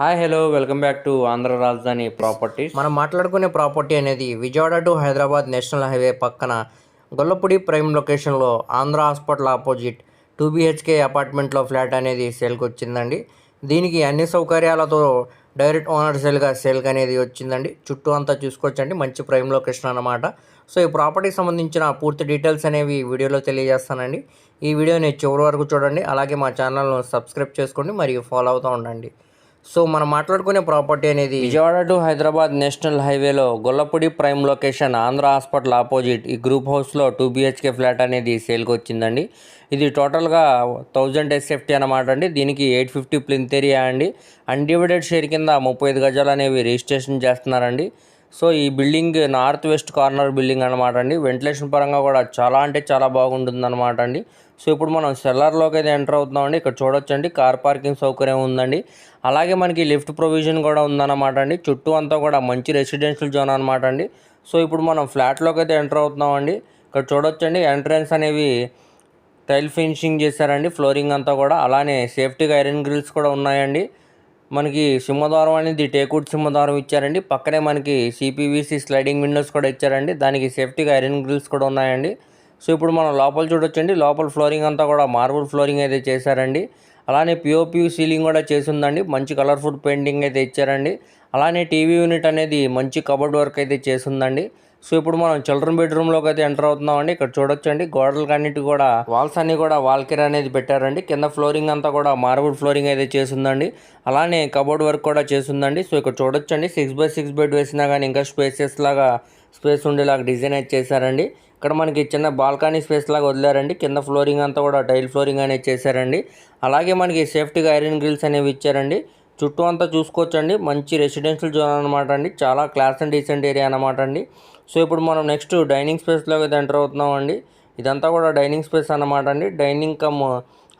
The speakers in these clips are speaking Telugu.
Hi hello welcome back to Andhra Rajadhani properties మనం మాట్లాడుకునే ప్రాపర్టీ అనేది Vijayawada to Hyderabad national highway పక్కన గొల్లపూడి ప్రైమ్ లొకేషన్లో Andhra hospital opposite two BHK అపార్ట్మెంట్లో ఫ్లాట్ అనేది సేల్కి వచ్చిందండి. దీనికి అన్ని సౌకర్యాలతో డైరెక్ట్ ఓనర్ సేల్గా సేల్కి అనేది వచ్చిందండి. చుట్టూ అంతా చూసుకోవచ్చండి. మంచి ప్రైమ్ లొకేషన్ అన్నమాట. సో ఈ ప్రాపర్టీకి సంబంధించిన పూర్తి డీటెయిల్స్ అనేవి వీడియోలో తెలియజేస్తానండి. ఈ వీడియోని చివరి వరకు చూడండి. అలాగే మా ఛానల్ను సబ్స్క్రైబ్ చేసుకోండి. మరియు ఫాలో అవుతూ ఉండండి. సో మనం మాట్లాడుకునే ప్రాపర్టీ అనేది విజయవాడ టు హైదరాబాద్ నేషనల్ హైవేలో Gollapudi prime location Andhra hospital opposite ఈ గ్రూప్ హౌస్లో టూ బిహెచ్కే ఫ్లాట్ అనేది సేల్కి వచ్చిందండి. ఇది టోటల్గా థౌజండ్ ఎస్ఎఫ్టీ అనమాట అండి. దీనికి ఎయిట్ ఫిఫ్టీ ప్లింతేరియా అండి. అన్డివైడెడ్ షేర్ కింద ముప్పై ఐదు గజాలు అనేవి రిజిస్ట్రేషన్ చేస్తున్నారండి. సో ఈ building north west corner building అనమాట అండి. వెంటిలేషన్ పరంగా కూడా చాలా అంటే చాలా బాగుంటుంది అనమాట అండి. సో ఇప్పుడు మనం సెల్లర్లోకి అయితే ఎంటర్ అవుతున్నామండి. ఇక్కడ చూడొచ్చండి. కార్ పార్కింగ్ సౌకర్యం ఉందండి. అలాగే మనకి లిఫ్ట్ ప్రొవిజన్ కూడా ఉందన్నమాట అండి. చుట్టూ అంతా కూడా మంచి రెసిడెన్షియల్ జోన్ అనమాట అండి. సో ఇప్పుడు మనం ఫ్లాట్లోకి అయితే ఎంటర్ అవుతున్నామండి. ఇక్కడ చూడొచ్చండి. ఎంట్రన్స్ అనేవి టైల్ ఫినిషింగ్ చేశారండి. ఫ్లోరింగ్ అంతా కూడా. అలానే సేఫ్టీగా ఐరన్ గ్రిల్స్ కూడా ఉన్నాయండి. మనకి సింహద్వారం అనేది టేకుడ్ సింహద్వారం ఇచ్చారండి. పక్కనే మనకి సిపివిసి స్లైడింగ్ విండోస్ కూడా ఇచ్చారండి. దానికి సేఫ్టీగా ఐరన్ గ్రిల్స్ కూడా ఉన్నాయండి. సో ఇప్పుడు మనం లోపల చూడొచ్చండి. లోపల ఫ్లోరింగ్ అంతా కూడా మార్బుల్ ఫ్లోరింగ్ అయితే చేశారండి. అలానే పిఓపి సీలింగ్ కూడా చేసి ఉందండి. మంచి కలర్ఫుల్ పెయింటింగ్ అయితే ఇచ్చారండి. అలానే టీవీ యూనిట్ అనేది మంచి కబోర్డ్ వర్క్ అయితే చేసిందండి సో ఇప్పుడు మనం చిల్డ్రన్ బెడ్రూమ్లోకి అయితే ఎంటర్ అవుతున్నామండి. ఇక్కడ చూడొచ్చండి. గోడలకి అన్నిటి కూడా వాల్స్ అన్ని కూడా వాల్కెర్ అనేది పెట్టారండి. కింద ఫ్లోరింగ్ అంతా కూడా మార్బుల్ ఫ్లోరింగ్ అయితే చేసిందండి అలానే కబోర్డ్ వర్క్ కూడా చేసిందండి సో ఇక్కడ చూడొచ్చండి. సిక్స్ బై సిక్స్ బెడ్ వేసినా కానీ ఇంకా స్పేసెస్ లాగా స్పేస్ ఉండేలాగా డిజైన్ అయితే చేశారండి. ఇక్కడ మనకి చిన్న బాల్కనీ స్పేస్ లాగా వదిలారండి. కింద ఫ్లోరింగ్ అంతా కూడా టైల్ ఫ్లోరింగ్ అనేది చేశారండి. అలాగే మనకి సేఫ్టీగా ఐరన్ గ్రిల్స్ అనేవి ఇచ్చారండి. చుట్టూ అంతా చూసుకోవచ్చండి. మంచి రెసిడెన్షియల్ జోన్ అనమాట అండి. చాలా క్లాస్ అండ్ డీసెంట్ ఏరియా అనమాట అండి. సో ఇప్పుడు మనం నెక్స్ట్ డైనింగ్ స్పేస్లోకి అయితే ఎంటర్ అవుతున్నాం అండి ఇదంతా కూడా డైనింగ్ స్పేస్ అన్నమాట అండి. డైనింగ్ కమ్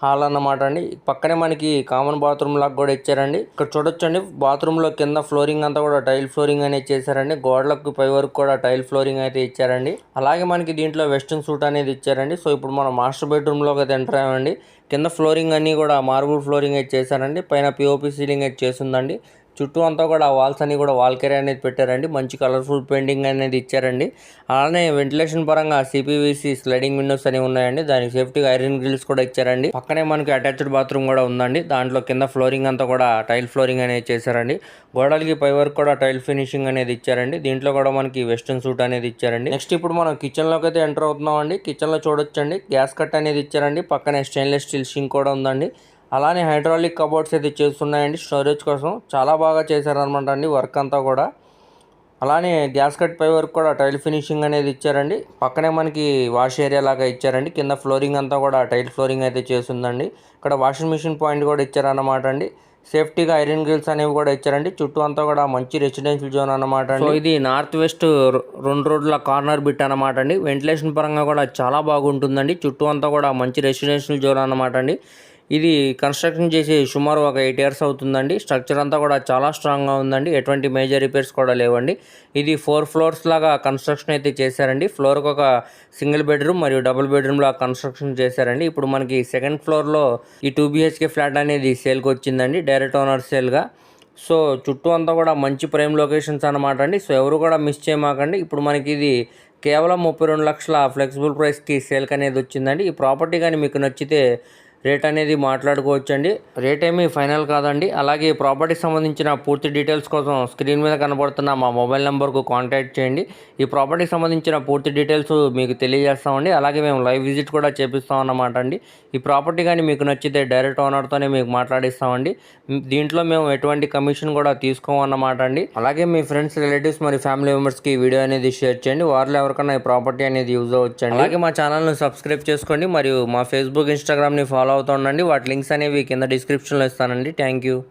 హాల్ అన్నమాట అండి. పక్కనే మనకి కామన్ బాత్రూమ్ లాగా కూడా ఇచ్చారండి. ఇక్కడ చూడొచ్చండి బాత్రూంలో కింద ఫ్లోరింగ్ అంతా కూడా టైల్ ఫ్లోరింగ్ అనేది చేశారండి. గోడలకు పై వరకు కూడా టైల్ ఫ్లోరింగ్ అయితే ఇచ్చారండి. అలాగే మనకి దీంట్లో వెస్ట్రన్ సూట్ అనేది ఇచ్చారండి. సో ఇప్పుడు మనం మాస్టర్ బెడ్రూమ్లోకి అయితే ఎంటర్ అయ్యామండి. కింద ఫ్లోరింగ్ అన్నీ కూడా మార్బుల్ ఫ్లోరింగ్ అయితే చేశారండి. పైన పిఓపి సీలింగ్ అయితే చేసిందండి చుట్టూ అంతా కూడా వాల్స్ అన్ని కూడా వాల్ కెరీ అనేది పెట్టారండి. మంచి కలర్ఫుల్ పెయింటింగ్ అనేది ఇచ్చారండి. అలానే వెంటిలేషన్ పరంగా సిపివిసి స్లైడింగ్ విండోస్ అనేవి ఉన్నాయండి. దానికి సేఫ్టీగా ఐరన్ గ్రిల్స్ కూడా ఇచ్చారండి. పక్కనే మనకి అటాచ్డ్ బాత్రూమ్ కూడా ఉందండి. దాంట్లో కింద ఫ్లోరింగ్ అంతా కూడా టైల్ ఫ్లోరింగ్ అనేది చేశారండి. గోడలకి పై వరకు కూడా టైల్ ఫినిషింగ్ అనేది ఇచ్చారండి. దీంట్లో కూడా మనకి వెస్ట్రన్ సూట్ అనేది ఇచ్చారండి. నెక్స్ట్ ఇప్పుడు మనం కిచెన్లోకి అయితే ఎంటర్ అవుతున్నాం అండి కిచెన్లో చూడొచ్చండి. గ్యాస్ కట్ అనేది ఇచ్చారండి. పక్కనే స్టెయిన్లెస్ స్టీల్ షింక్ కూడా ఉందండి. అలానే హైడ్రాలిక్ కబోర్డ్స్ అయితే చేస్తున్నాయండి. స్టోరేజ్ కోసం చాలా బాగా చేశారనమాట అండి వర్క్ అంతా కూడా. అలానే గ్యాస్ కట్ పై వరకు కూడా టైల్ ఫినిషింగ్ అనేది ఇచ్చారండి. పక్కనే మనకి వాష్ ఏరియా లాగా ఇచ్చారండి. కింద ఫ్లోరింగ్ అంతా కూడా టైల్ ఫ్లోరింగ్ అయితే చేసిందండి ఇక్కడ వాషింగ్ మిషన్ పాయింట్ కూడా ఇచ్చారన్నమాట అండి. సేఫ్టీగా ఐరన్ గ్రిల్స్ అనేవి కూడా ఇచ్చారండి. చుట్టూ అంతా కూడా మంచి రెసిడెన్షియల్ జోన్ అనమాట అండి. సో ఇది నార్త్ వెస్ట్ రెండు రోడ్ల కార్నర్ బిట్ అనమాట అండి. వెంటిలేషన్ పరంగా కూడా చాలా బాగుంటుందండి. చుట్టూ అంతా కూడా మంచి రెసిడెన్షియల్ జోన్ అనమాట అండి. ఇది కన్స్ట్రక్షన్ చేసి సుమారు ఒక ఎయిట్ ఇయర్స్ అవుతుందండి. స్ట్రక్చర్ అంతా కూడా చాలా స్ట్రాంగ్గా ఉందండి. ఎటువంటి మేజర్ రిపేర్స్ కూడా లేవండి. ఇది ఫోర్ ఫ్లోర్స్ లాగా కన్స్ట్రక్షన్ అయితే చేశారండి. ఫ్లోర్కి ఒక సింగిల్ బెడ్రూమ్ మరియు డబుల్ బెడ్రూమ్ లాగా కన్స్ట్రక్షన్ చేశారండి. ఇప్పుడు మనకి సెకండ్ ఫ్లోర్లో ఈ టూ బిహెచ్కే ఫ్లాట్ అనేది సేల్కి వచ్చిందండి. డైరెక్ట్ ఓనర్ సేల్గా సో చుట్టూ అంతా కూడా మంచి ప్రైమ్ లొకేషన్స్ అనమాట అండి. సో ఎవరు కూడా మిస్ చేయమాకండి. ఇప్పుడు మనకి ఇది కేవలం ముప్పై రెండు లక్షల ఫ్లెక్సిబుల్ ప్రైస్కి సేల్కి అనేది వచ్చిందండి. ఈ ప్రాపర్టీ కానీ మీకు నచ్చితే రేట్ అనేది మాట్లాడుకోవచ్చండి. రేట్ ఏమీ ఫైనల్ కాదండి. అలాగే ప్రాపర్టీకి సంబంధించిన పూర్తి డీటెయిల్స్ కోసం స్క్రీన్ మీద కనబడుతున్న మా మొబైల్ నెంబర్కు కాంటాక్ట్ చేయండి. ఈ ప్రాపర్టీకి సంబంధించిన పూర్తి డీటెయిల్స్ మీకు తెలియజేస్తామండి. అలాగే మేము లైవ్ విజిట్ కూడా చేపిస్తాం అన్నమాట అండి. ఈ ప్రాపర్టీ కానీ మీకు నచ్చితే డైరెక్ట్ ఓనర్తోనే మీకు మాట్లాడిస్తామండి. దీంట్లో మేము ఎటువంటి కమిషన్ కూడా తీసుకోమన్నమాట అండి. అలాగే మీ ఫ్రెండ్స్ రిలేటివ్స్ మరి ఫ్యామిలీ మెంబర్స్కి వీడియో అనేది షేర్ చేయండి. వారిలో ఎవరికైనా ఈ ప్రాపర్టీ అనేది యూజ్ అవ్వచ్చండి. అలాగే మా ఛానల్ని సబ్స్క్రైబ్ చేసుకోండి. మరియు మా ఫేస్బుక్ ఇన్స్టాగ్రామ్ని ఫాలో అవుతుండండి వాటి లింక్స్ అనేవి కింద డిస్క్రిప్షన్లో ఇస్తానండి. Thank you.